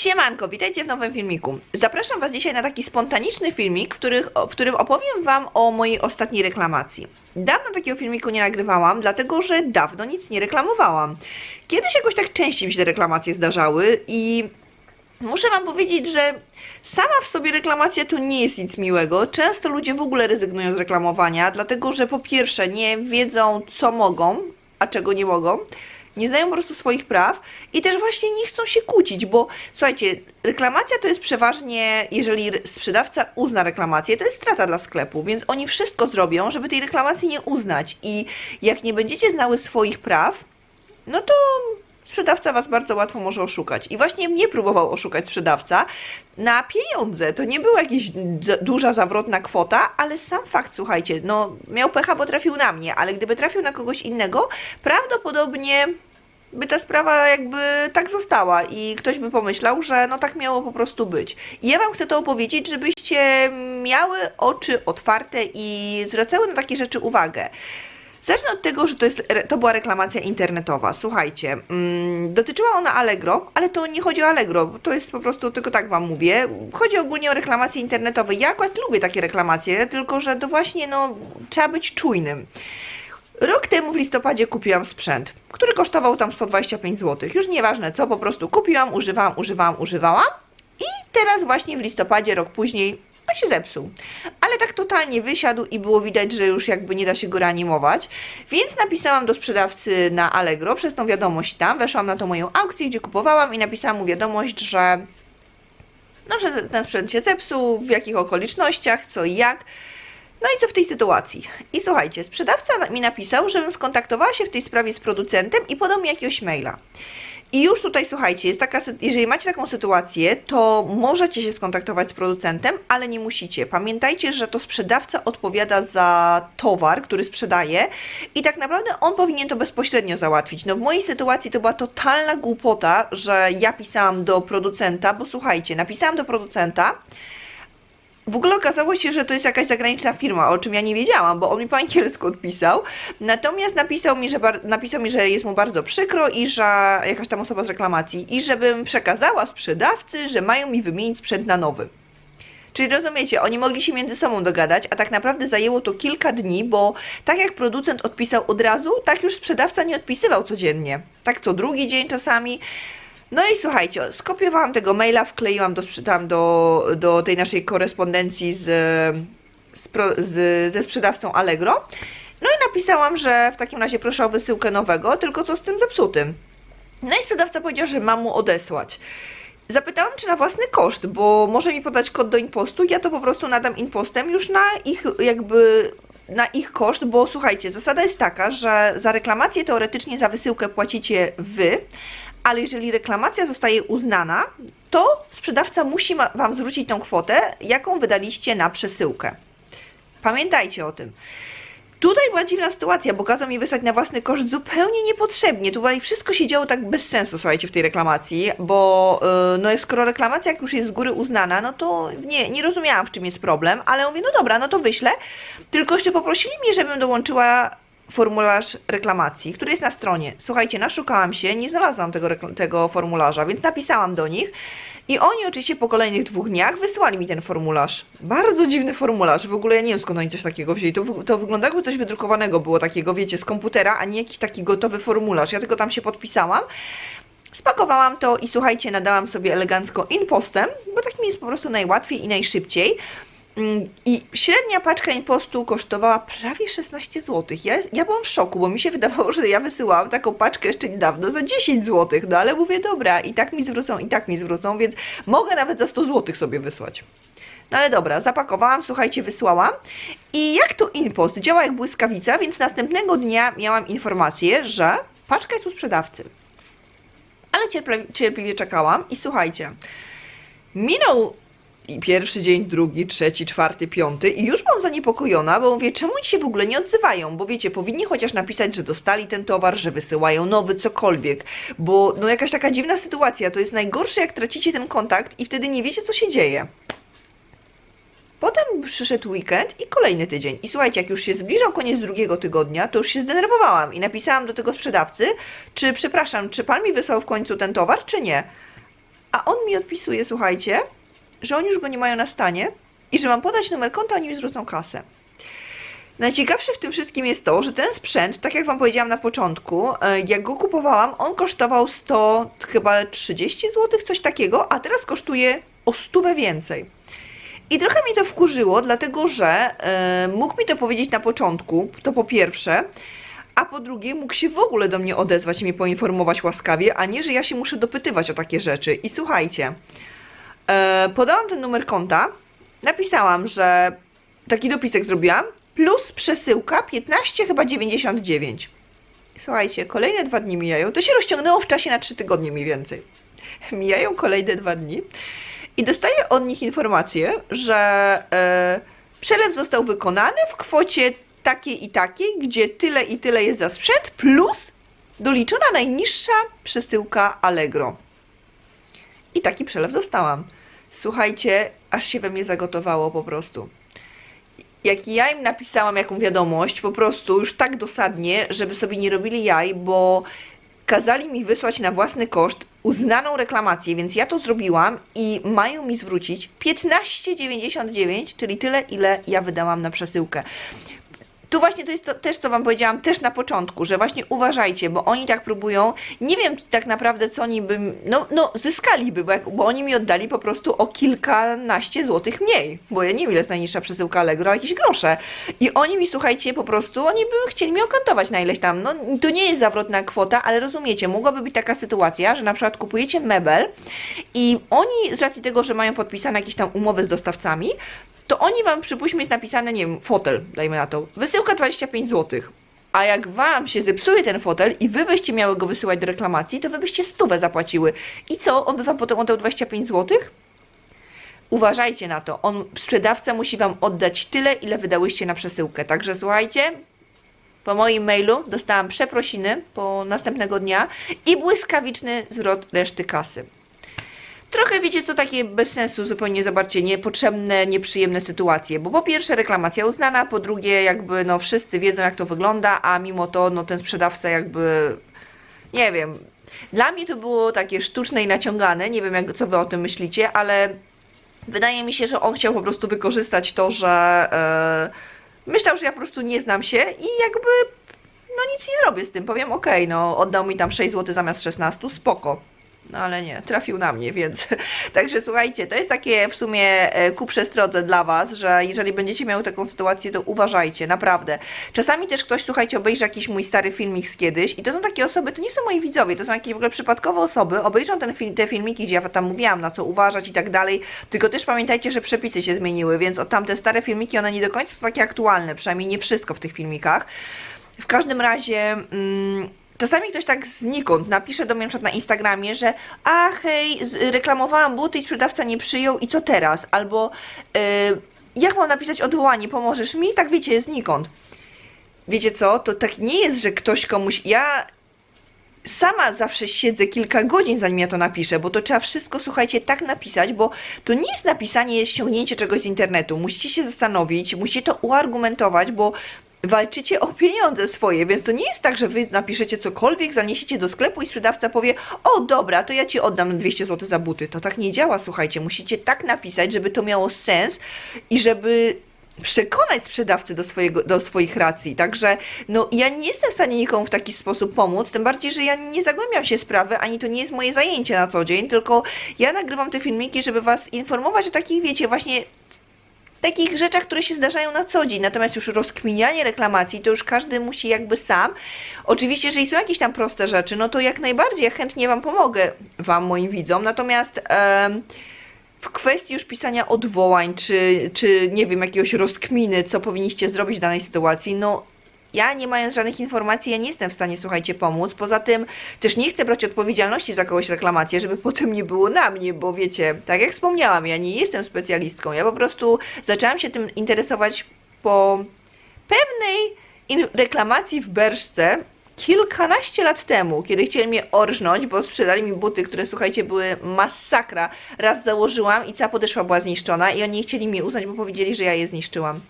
Siemanko, witajcie w nowym filmiku. Zapraszam Was dzisiaj na taki spontaniczny filmik, w, których, w którym opowiem Wam o mojej ostatniej reklamacji. Dawno takiego filmiku nie nagrywałam, dlatego że dawno nic nie reklamowałam. Kiedyś jakoś tak częściej mi się te reklamacje zdarzały i muszę Wam powiedzieć, że sama w sobie reklamacja to nie jest nic miłego. Często ludzie w ogóle rezygnują z reklamowania, dlatego że po pierwsze nie wiedzą co mogą, a czego nie mogą nie znają po prostu swoich praw i też właśnie nie chcą się kłócić, bo słuchajcie, reklamacja to jest przeważnie, jeżeli sprzedawca uzna reklamację, to jest strata dla sklepu, więc oni wszystko zrobią, żeby tej reklamacji nie uznać i jak nie będziecie znały swoich praw, no to sprzedawca was bardzo łatwo może oszukać. I właśnie mnie próbował oszukać sprzedawca na pieniądze. To nie była jakaś duża, zawrotna kwota, ale sam fakt, słuchajcie, no miał pecha, bo trafił na mnie, ale gdyby trafił na kogoś innego, prawdopodobnie by ta sprawa jakby tak została i ktoś by pomyślał, że no tak miało po prostu być. I ja Wam chcę to opowiedzieć, żebyście miały oczy otwarte i zwracały na takie rzeczy uwagę. Zacznę od tego, że to, jest, to była reklamacja internetowa. Słuchajcie, mm, dotyczyła ona Allegro, ale to nie chodzi o Allegro, to jest po prostu, tylko tak Wam mówię. Chodzi ogólnie o reklamacje internetowe. Ja akurat lubię takie reklamacje, tylko że to właśnie, no, trzeba być czujnym. Rok temu w listopadzie kupiłam sprzęt, który kosztował tam 125 zł. Już nieważne co, po prostu kupiłam, używałam, używałam, używałam. I teraz właśnie w listopadzie, rok później, on się zepsuł. Ale tak totalnie wysiadł i było widać, że już jakby nie da się go reanimować. Więc napisałam do sprzedawcy na Allegro przez tą wiadomość tam. Weszłam na tą moją aukcję, gdzie kupowałam i napisałam mu wiadomość, że no, że ten sprzęt się zepsuł, w jakich okolicznościach, co i jak. No i co w tej sytuacji? I słuchajcie, sprzedawca mi napisał, żebym skontaktowała się w tej sprawie z producentem i podał mi jakiegoś maila. I już tutaj słuchajcie, jest taka, jeżeli macie taką sytuację, to możecie się skontaktować z producentem, ale nie musicie. Pamiętajcie, że to sprzedawca odpowiada za towar, który sprzedaje i tak naprawdę on powinien to bezpośrednio załatwić. No w mojej sytuacji to była totalna głupota, że ja pisałam do producenta, bo słuchajcie, napisałam do producenta, w ogóle okazało się, że to jest jakaś zagraniczna firma, o czym ja nie wiedziałam, bo on mi po angielsku odpisał. Natomiast napisał mi, że, napisał mi, że jest mu bardzo przykro i że jakaś tam osoba z reklamacji i żebym przekazała sprzedawcy, że mają mi wymienić sprzęt na nowy. Czyli rozumiecie, oni mogli się między sobą dogadać, a tak naprawdę zajęło to kilka dni, bo tak jak producent odpisał od razu, tak już sprzedawca nie odpisywał codziennie. Tak co drugi dzień czasami. No i słuchajcie, skopiowałam tego maila, wkleiłam do, do, do tej naszej korespondencji z, z, z, ze sprzedawcą Allegro. No i napisałam, że w takim razie proszę o wysyłkę nowego, tylko co z tym zepsutym. No i sprzedawca powiedział, że mam mu odesłać. Zapytałam, czy na własny koszt, bo może mi podać kod do impostu, ja to po prostu nadam impostem już na ich jakby na ich koszt, bo słuchajcie, zasada jest taka, że za reklamację teoretycznie za wysyłkę płacicie wy, ale jeżeli reklamacja zostaje uznana, to sprzedawca musi wam zwrócić tą kwotę, jaką wydaliście na przesyłkę. Pamiętajcie o tym. Tutaj była dziwna sytuacja, bo kazał mi wysłać na własny koszt zupełnie niepotrzebnie. Tutaj wszystko się działo tak bez sensu, słuchajcie, w tej reklamacji, bo yy, no skoro reklamacja już jest z góry uznana, no to nie, nie rozumiałam w czym jest problem, ale mówię, no dobra, no to wyślę. Tylko jeszcze poprosili mnie, żebym dołączyła formularz reklamacji, który jest na stronie. Słuchajcie, naszukałam się, nie znalazłam tego, tego formularza, więc napisałam do nich i oni oczywiście po kolejnych dwóch dniach wysłali mi ten formularz. Bardzo dziwny formularz, w ogóle ja nie wiem skąd oni coś takiego wzięli. To, to wygląda jakby coś wydrukowanego było takiego, wiecie, z komputera, a nie jakiś taki gotowy formularz. Ja tylko tam się podpisałam. Spakowałam to i słuchajcie, nadałam sobie elegancko impostem, bo tak mi jest po prostu najłatwiej i najszybciej. Mm, I średnia paczka impostu kosztowała prawie 16 zł. Ja, ja byłam w szoku, bo mi się wydawało, że ja wysyłałam taką paczkę jeszcze niedawno za 10 zł. No ale mówię, dobra, i tak mi zwrócą, i tak mi zwrócą, więc mogę nawet za 100 zł sobie wysłać. No ale dobra, zapakowałam, słuchajcie, wysłałam. I jak to impost? Działa jak błyskawica, więc następnego dnia miałam informację, że paczka jest u sprzedawcy. Ale cierple- cierpliwie czekałam i słuchajcie, minął i pierwszy dzień, drugi, trzeci, czwarty, piąty i już byłam zaniepokojona, bo mówię, czemu oni się w ogóle nie odzywają? Bo wiecie, powinni chociaż napisać, że dostali ten towar, że wysyłają nowy, cokolwiek, bo no jakaś taka dziwna sytuacja, to jest najgorsze jak tracicie ten kontakt i wtedy nie wiecie co się dzieje. Potem przyszedł weekend i kolejny tydzień. I słuchajcie, jak już się zbliżał koniec drugiego tygodnia, to już się zdenerwowałam i napisałam do tego sprzedawcy, czy przepraszam, czy pan mi wysłał w końcu ten towar, czy nie? A on mi odpisuje, słuchajcie, że oni już go nie mają na stanie i że mam podać numer konta, oni mi zwrócą kasę. Najciekawsze w tym wszystkim jest to, że ten sprzęt, tak jak Wam powiedziałam na początku, e, jak go kupowałam, on kosztował 100, chyba 30 zł, coś takiego, a teraz kosztuje o stówę więcej. I trochę mi to wkurzyło, dlatego że e, mógł mi to powiedzieć na początku, to po pierwsze, a po drugie mógł się w ogóle do mnie odezwać i mnie poinformować łaskawie, a nie, że ja się muszę dopytywać o takie rzeczy. I słuchajcie, podałam ten numer konta, napisałam, że taki dopisek zrobiłam, plus przesyłka 15 chyba 99. Słuchajcie, kolejne dwa dni mijają, to się rozciągnęło w czasie na 3 tygodnie mniej więcej. Mijają kolejne dwa dni i dostaję od nich informację, że e, przelew został wykonany w kwocie takiej i takiej, gdzie tyle i tyle jest za sprzęt, plus doliczona najniższa przesyłka Allegro. I taki przelew dostałam. Słuchajcie, aż się we mnie zagotowało po prostu. Jak ja im napisałam jaką wiadomość, po prostu już tak dosadnie, żeby sobie nie robili jaj, bo kazali mi wysłać na własny koszt uznaną reklamację, więc ja to zrobiłam i mają mi zwrócić 15,99, czyli tyle, ile ja wydałam na przesyłkę. Tu właśnie to jest to też, co Wam powiedziałam też na początku, że właśnie uważajcie, bo oni tak próbują, nie wiem tak naprawdę, co oni by, no, no zyskaliby, bo, jak, bo oni mi oddali po prostu o kilkanaście złotych mniej, bo ja nie wiem, ile jest najniższa przesyłka Allegro, jakieś grosze. I oni mi, słuchajcie, po prostu, oni by chcieli mi okantować na ileś tam, no to nie jest zawrotna kwota, ale rozumiecie, mogłaby być taka sytuacja, że na przykład kupujecie mebel i oni z racji tego, że mają podpisane jakieś tam umowy z dostawcami, to oni wam, przypuśćmy, jest napisane, nie wiem, fotel, dajmy na to, wysyłka 25 zł. A jak wam się zepsuje ten fotel i wy byście miały go wysyłać do reklamacji, to wy byście stówę zapłaciły. I co? On by wam potem oddał 25 zł? Uważajcie na to. On, sprzedawca musi wam oddać tyle, ile wydałyście na przesyłkę. Także słuchajcie, po moim mailu dostałam przeprosiny po następnego dnia i błyskawiczny zwrot reszty kasy. Trochę wiecie co, takie bez sensu, zupełnie zobaczcie, niepotrzebne, nieprzyjemne sytuacje, bo po pierwsze reklamacja uznana, po drugie jakby no wszyscy wiedzą jak to wygląda, a mimo to no ten sprzedawca jakby, nie wiem, dla mnie to było takie sztuczne i naciągane, nie wiem jak, co wy o tym myślicie, ale wydaje mi się, że on chciał po prostu wykorzystać to, że e, myślał, że ja po prostu nie znam się i jakby no nic nie zrobię z tym, powiem okej, no oddał mi tam 6 zł zamiast 16, spoko. No ale nie, trafił na mnie, więc także słuchajcie, to jest takie w sumie e, ku przestrodze dla Was, że jeżeli będziecie miały taką sytuację, to uważajcie, naprawdę. Czasami też ktoś, słuchajcie, obejrzy jakiś mój stary filmik z kiedyś i to są takie osoby, to nie są moi widzowie, to są jakieś w ogóle przypadkowe osoby, obejrzą ten film, te filmiki, gdzie ja tam mówiłam, na co uważać i tak dalej, tylko też pamiętajcie, że przepisy się zmieniły, więc o tamte stare filmiki, one nie do końca są takie aktualne, przynajmniej nie wszystko w tych filmikach. W każdym razie... Mm, Czasami ktoś tak znikąd napisze do mnie na na Instagramie, że a hej, reklamowałam buty i sprzedawca nie przyjął i co teraz? Albo y, jak mam napisać odwołanie, pomożesz mi? Tak wiecie, znikąd. Wiecie co, to tak nie jest, że ktoś komuś... Ja sama zawsze siedzę kilka godzin, zanim ja to napiszę, bo to trzeba wszystko, słuchajcie, tak napisać, bo to nie jest napisanie, ściągnięcie czegoś z internetu. Musicie się zastanowić, musicie to uargumentować, bo walczycie o pieniądze swoje, więc to nie jest tak, że wy napiszecie cokolwiek, zaniesiecie do sklepu i sprzedawca powie, o dobra, to ja ci oddam 200 zł za buty. To tak nie działa, słuchajcie, musicie tak napisać, żeby to miało sens i żeby przekonać sprzedawcę do, swojego, do swoich racji. Także no, ja nie jestem w stanie nikomu w taki sposób pomóc, tym bardziej, że ja nie zagłębiam się sprawy, ani to nie jest moje zajęcie na co dzień, tylko ja nagrywam te filmiki, żeby was informować o takich, wiecie, właśnie takich rzeczach, które się zdarzają na co dzień. Natomiast już rozkminianie reklamacji to już każdy musi jakby sam. Oczywiście, jeżeli są jakieś tam proste rzeczy, no to jak najbardziej ja chętnie Wam pomogę, Wam, moim widzom. Natomiast w kwestii już pisania odwołań, czy, czy nie wiem, jakiegoś rozkminy, co powinniście zrobić w danej sytuacji, no ja nie mając żadnych informacji, ja nie jestem w stanie, słuchajcie, pomóc. Poza tym też nie chcę brać odpowiedzialności za kogoś reklamację, żeby potem nie było na mnie, bo wiecie, tak jak wspomniałam, ja nie jestem specjalistką. Ja po prostu zaczęłam się tym interesować po pewnej reklamacji w Berszce kilkanaście lat temu, kiedy chcieli mnie orżnąć, bo sprzedali mi buty, które słuchajcie były masakra. Raz założyłam i cała podeszwa była zniszczona i oni nie chcieli mnie uznać, bo powiedzieli, że ja je zniszczyłam.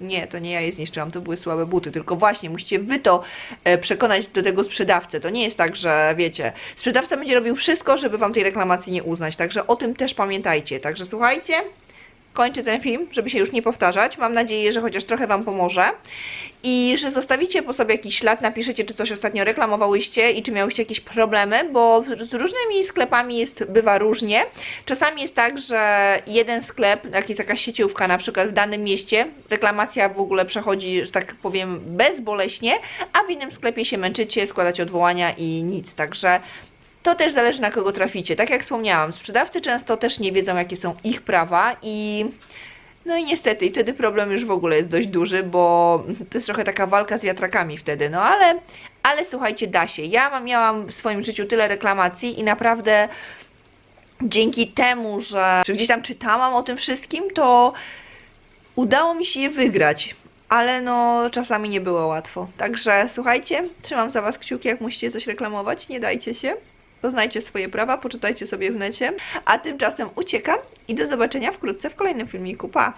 Nie, to nie ja je zniszczyłam, to były słabe buty, tylko właśnie musicie wy to e, przekonać do tego sprzedawcę. To nie jest tak, że wiecie, sprzedawca będzie robił wszystko, żeby wam tej reklamacji nie uznać, także o tym też pamiętajcie. Także słuchajcie, kończę ten film, żeby się już nie powtarzać. Mam nadzieję, że chociaż trochę Wam pomoże i że zostawicie po sobie jakiś ślad, napiszecie, czy coś ostatnio reklamowałyście i czy miałyście jakieś problemy, bo z różnymi sklepami jest, bywa różnie. Czasami jest tak, że jeden sklep, jak jest jakaś sieciówka na przykład w danym mieście, reklamacja w ogóle przechodzi, że tak powiem, bezboleśnie, a w innym sklepie się męczycie, składacie odwołania i nic. Także to też zależy na kogo traficie. Tak jak wspomniałam, sprzedawcy często też nie wiedzą, jakie są ich prawa i no i niestety, i wtedy problem już w ogóle jest dość duży, bo to jest trochę taka walka z wiatrakami wtedy, no ale, ale słuchajcie, da się. Ja mam, miałam w swoim życiu tyle reklamacji i naprawdę dzięki temu, że, że gdzieś tam czytałam o tym wszystkim, to udało mi się je wygrać. Ale no, czasami nie było łatwo. Także słuchajcie, trzymam za Was kciuki, jak musicie coś reklamować, nie dajcie się. Poznajcie swoje prawa, poczytajcie sobie w necie. A tymczasem uciekam i do zobaczenia wkrótce w kolejnym filmiku. Pa!